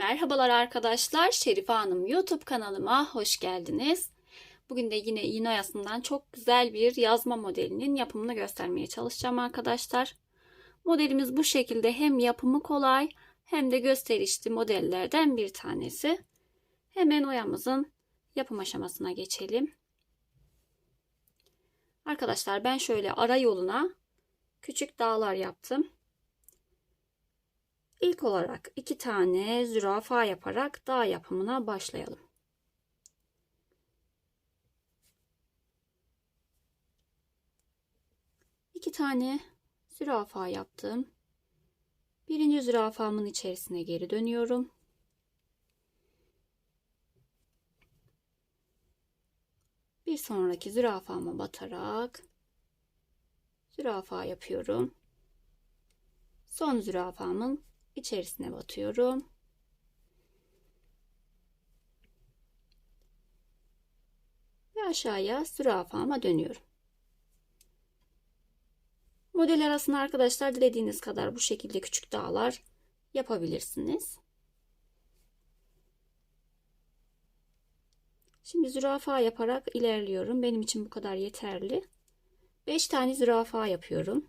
Merhabalar arkadaşlar, Şerife Hanım YouTube kanalıma hoş geldiniz. Bugün de yine iğne oyasından çok güzel bir yazma modelinin yapımını göstermeye çalışacağım arkadaşlar. Modelimiz bu şekilde hem yapımı kolay hem de gösterişli modellerden bir tanesi. Hemen oyamızın yapım aşamasına geçelim. Arkadaşlar ben şöyle ara yoluna küçük dağlar yaptım. İlk olarak iki tane zürafa yaparak dağ yapımına başlayalım. İki tane zürafa yaptım. Birinci zürafamın içerisine geri dönüyorum. Bir sonraki zürafama batarak zürafa yapıyorum. Son zürafamın içerisine batıyorum. Ve aşağıya zürafama dönüyorum. Model arasında arkadaşlar dilediğiniz kadar bu şekilde küçük dağlar yapabilirsiniz. Şimdi zürafa yaparak ilerliyorum. Benim için bu kadar yeterli. 5 tane zürafa yapıyorum.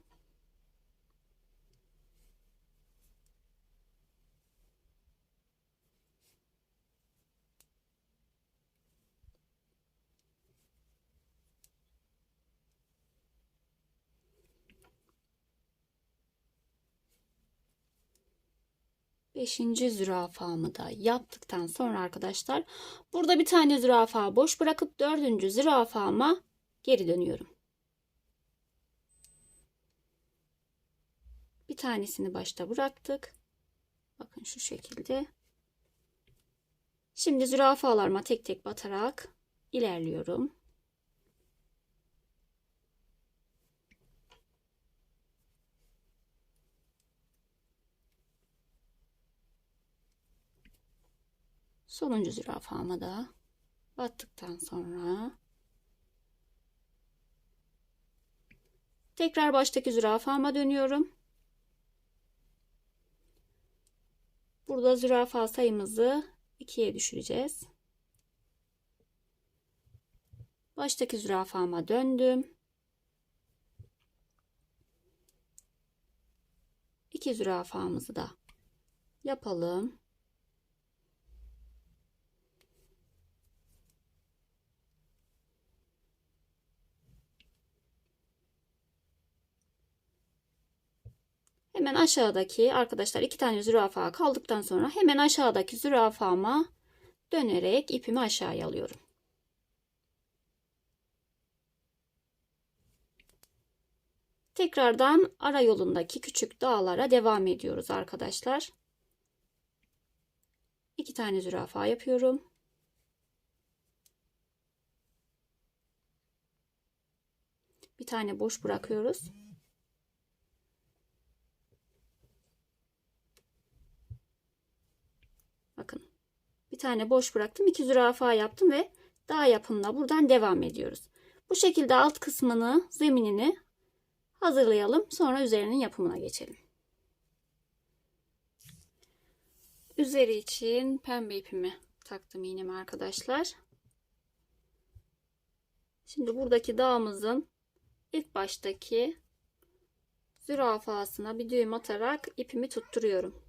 Beşinci zürafamı da yaptıktan sonra arkadaşlar burada bir tane zürafa boş bırakıp dördüncü zürafama geri dönüyorum. Bir tanesini başta bıraktık. Bakın şu şekilde. Şimdi zürafalarıma tek tek batarak ilerliyorum. Sonuncu zürafama da battıktan sonra tekrar baştaki zürafama dönüyorum. Burada zürafa sayımızı ikiye düşüreceğiz. Baştaki zürafama döndüm. İki zürafamızı da yapalım. Hemen aşağıdaki arkadaşlar iki tane zürafa kaldıktan sonra hemen aşağıdaki zürafama dönerek ipimi aşağıya alıyorum. Tekrardan ara yolundaki küçük dağlara devam ediyoruz arkadaşlar. İki tane zürafa yapıyorum. Bir tane boş bırakıyoruz. Bakın bir tane boş bıraktım. iki zürafa yaptım ve dağ yapımına buradan devam ediyoruz. Bu şekilde alt kısmını zeminini hazırlayalım. Sonra üzerinin yapımına geçelim. Üzeri için pembe ipimi taktım iğnemi arkadaşlar. Şimdi buradaki dağımızın ilk baştaki zürafasına bir düğüm atarak ipimi tutturuyorum.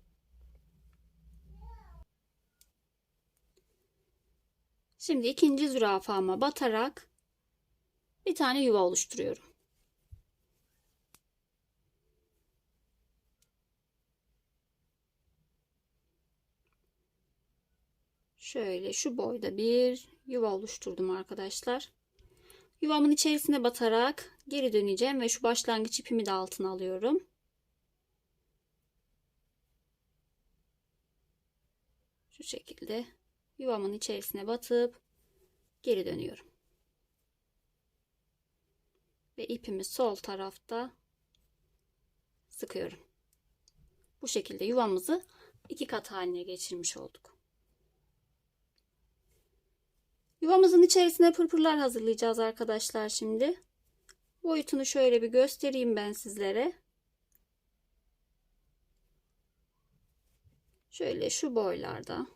Şimdi ikinci zürafama batarak bir tane yuva oluşturuyorum. Şöyle şu boyda bir yuva oluşturdum arkadaşlar. Yuvamın içerisine batarak geri döneceğim ve şu başlangıç ipimi de altına alıyorum. Şu şekilde yuvamın içerisine batıp geri dönüyorum. Ve ipimi sol tarafta sıkıyorum. Bu şekilde yuvamızı iki kat haline geçirmiş olduk. Yuvamızın içerisine pırpırlar hazırlayacağız arkadaşlar şimdi. Boyutunu şöyle bir göstereyim ben sizlere. Şöyle şu boylarda.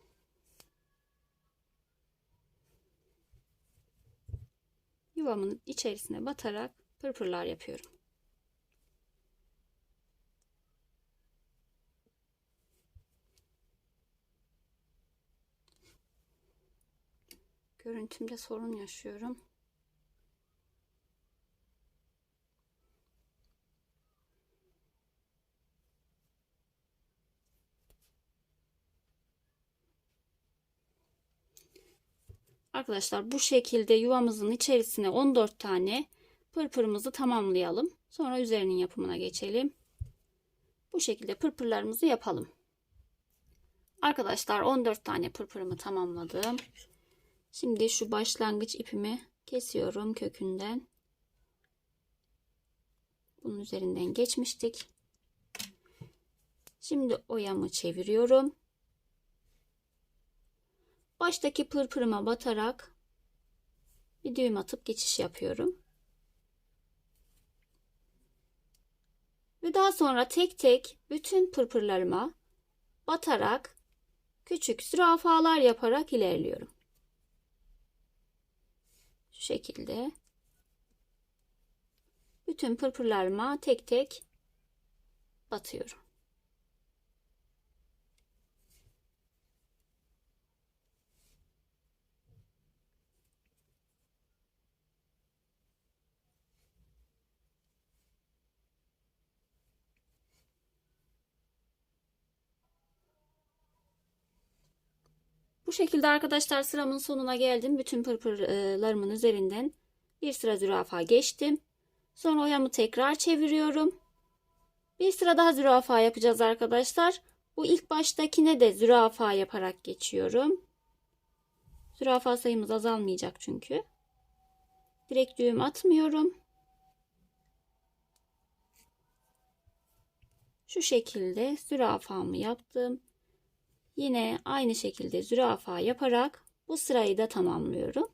Yuvamın içerisine batarak pırpırlar yapıyorum. Görüntümde sorun yaşıyorum. Arkadaşlar bu şekilde yuvamızın içerisine 14 tane pırpırımızı tamamlayalım. Sonra üzerinin yapımına geçelim. Bu şekilde pırpırlarımızı yapalım. Arkadaşlar 14 tane pırpırımı tamamladım. Şimdi şu başlangıç ipimi kesiyorum kökünden. Bunun üzerinden geçmiştik. Şimdi oyamı çeviriyorum. Baştaki pırpırıma batarak bir düğüm atıp geçiş yapıyorum. Ve daha sonra tek tek bütün pırpırlarıma batarak küçük zürafalar yaparak ilerliyorum. Şu şekilde bütün pırpırlarıma tek tek batıyorum. Şekilde arkadaşlar sıramın sonuna geldim. Bütün pırpırlarımın üzerinden bir sıra zürafa geçtim. Sonra oyamı tekrar çeviriyorum. Bir sıra daha zürafa yapacağız arkadaşlar. Bu ilk baştakine de zürafa yaparak geçiyorum. Zürafa sayımız azalmayacak çünkü. Direkt düğüm atmıyorum. Şu şekilde zürafamı yaptım. Yine aynı şekilde zürafa yaparak bu sırayı da tamamlıyorum.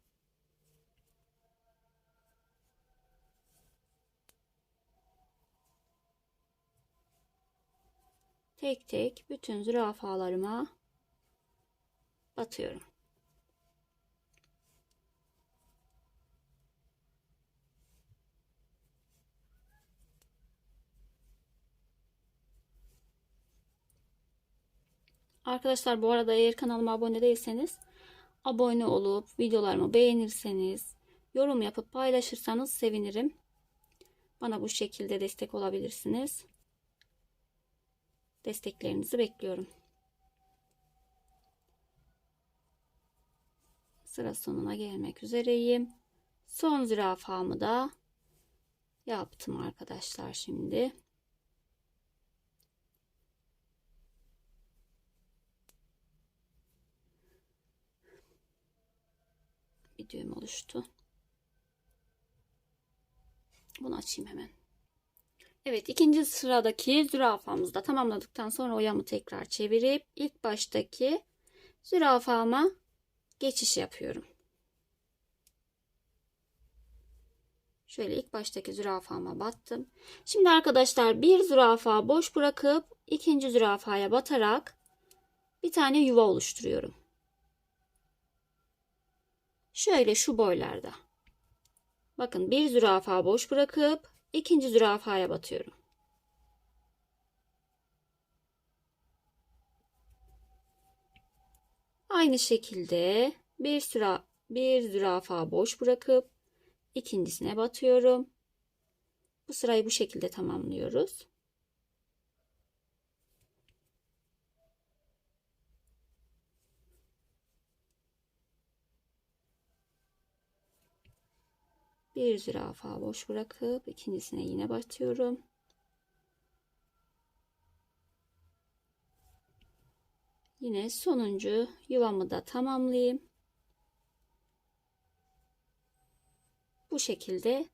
Tek tek bütün zürafalarıma batıyorum. Arkadaşlar bu arada eğer kanalıma abone değilseniz abone olup videolarımı beğenirseniz yorum yapıp paylaşırsanız sevinirim. Bana bu şekilde destek olabilirsiniz. Desteklerinizi bekliyorum. Sıra sonuna gelmek üzereyim. Son zürafamı da yaptım arkadaşlar şimdi. bir düğüm oluştu. Bunu açayım hemen. Evet ikinci sıradaki zürafamızı da tamamladıktan sonra oyamı tekrar çevirip ilk baştaki zürafama geçiş yapıyorum. Şöyle ilk baştaki zürafama battım. Şimdi arkadaşlar bir zürafa boş bırakıp ikinci zürafaya batarak bir tane yuva oluşturuyorum. Şöyle şu boylarda. Bakın bir zürafa boş bırakıp ikinci zürafaya batıyorum. Aynı şekilde bir sıra bir zürafa boş bırakıp ikincisine batıyorum. Bu sırayı bu şekilde tamamlıyoruz. Bir zürafa boş bırakıp ikincisine yine batıyorum. Yine sonuncu yuvamı da tamamlayayım. Bu şekilde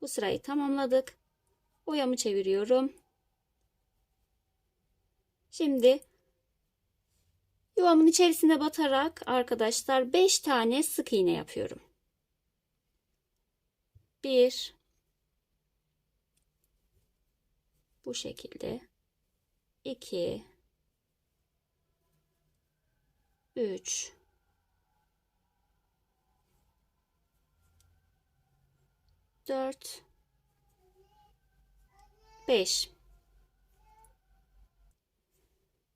bu sırayı tamamladık. Boyamı çeviriyorum. Şimdi yuvamın içerisine batarak arkadaşlar 5 tane sık iğne yapıyorum. 1 bu şekilde. 2 3 4 5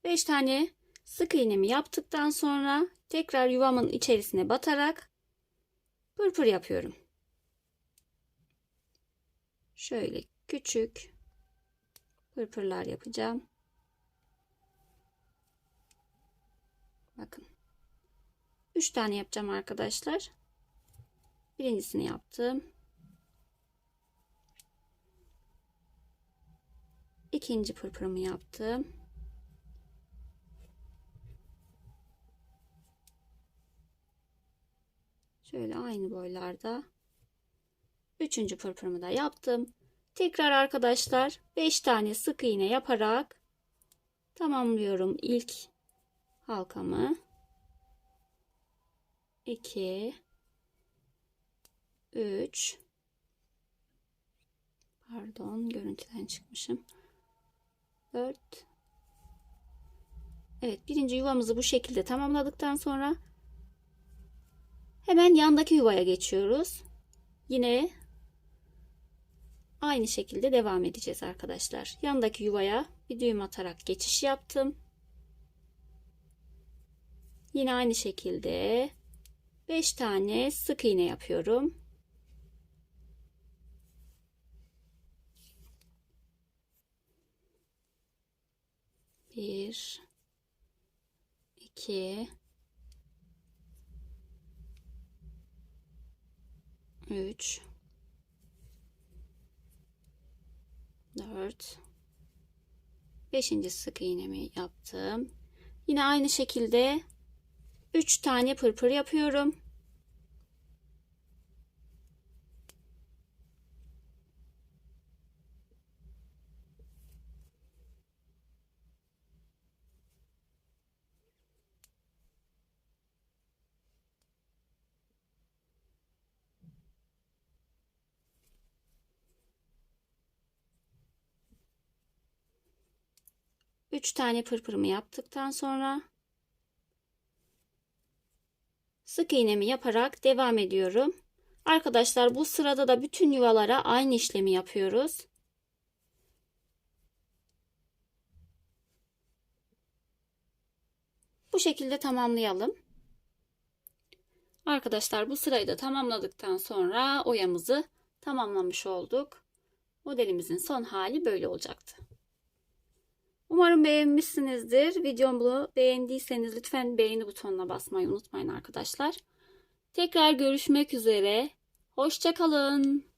5 tane sık iğnemi yaptıktan sonra tekrar yuvamın içerisine batarak pırpır yapıyorum. Şöyle küçük pırpırlar yapacağım. Bakın. 3 tane yapacağım arkadaşlar. Birincisini yaptım. İkinci pırpırımı yaptım. Şöyle aynı boylarda. Üçüncü pırpırımı da yaptım. Tekrar arkadaşlar 5 tane sık iğne yaparak tamamlıyorum ilk halkamı. 2 3 Pardon görüntüden çıkmışım. 4 Evet birinci yuvamızı bu şekilde tamamladıktan sonra hemen yandaki yuvaya geçiyoruz. Yine aynı şekilde devam edeceğiz arkadaşlar. Yandaki yuvaya bir düğüm atarak geçiş yaptım. Yine aynı şekilde 5 tane sık iğne yapıyorum. Bir, iki, üç, dört, beşinci sık iğnemi yaptım. Yine aynı şekilde 3 tane pırpır yapıyorum. Üç tane pırpırımı yaptıktan sonra sık iğnemi yaparak devam ediyorum. Arkadaşlar bu sırada da bütün yuvalara aynı işlemi yapıyoruz. Bu şekilde tamamlayalım. Arkadaşlar bu sırayı da tamamladıktan sonra oyamızı tamamlamış olduk. Modelimizin son hali böyle olacaktı. Umarım beğenmişsinizdir. Videomu beğendiyseniz lütfen beğeni butonuna basmayı unutmayın arkadaşlar. Tekrar görüşmek üzere. Hoşçakalın.